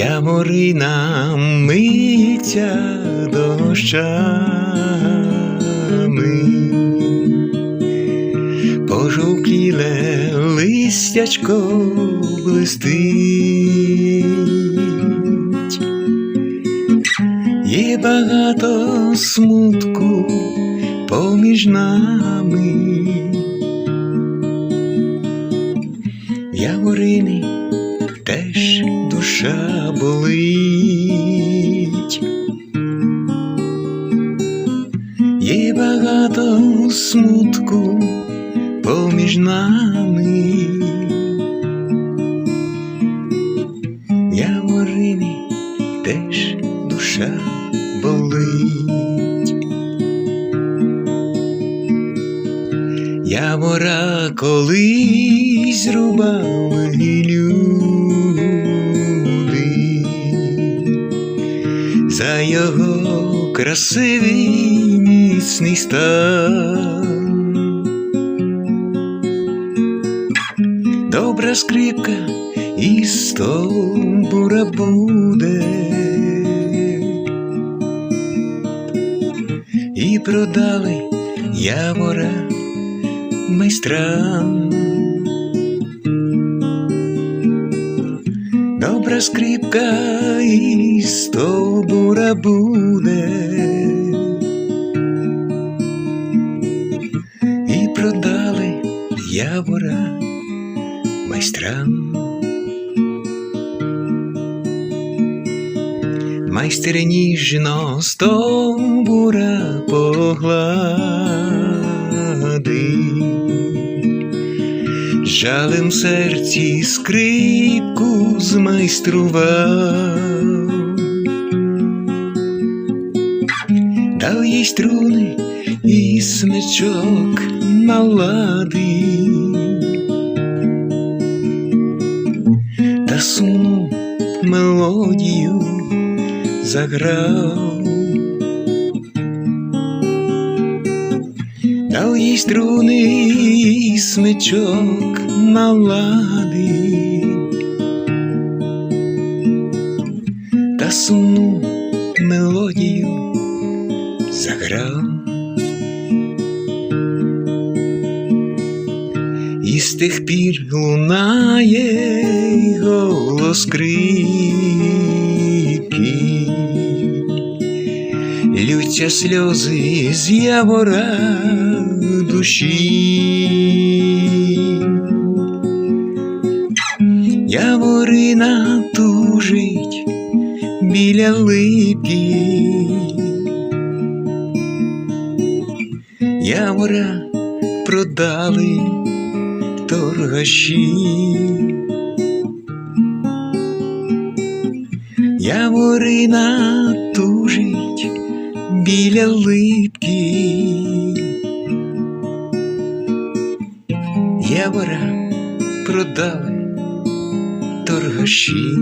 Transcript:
Яморина миється дощами, пожовкліле листячко блистить, є багато смутку поміж нами. Яворини теж душа болить. Є багато смутку поміж нами. Яворини теж душа болить. Явора колись рубали люди за його красивий міцний стан. Добра скрипка і стовбура буде. І продали явора майстрам. Добра скрипка і стовбура буде. І продали явора майстрам. Майстер ніжно стовбура поглади, жалем серці скрипку змайстрував, дав їй струни і смичок налади, та сумну мелодію заграв, дав їй струни смичок наладив, та сумну мелодію заграв. І з тих пір лунає голос скрипки, лються сльози з явора душі. Яворина тужить біля липі, явора продали торгаші. Яворина тужить біля липки. Явора продали торгаші.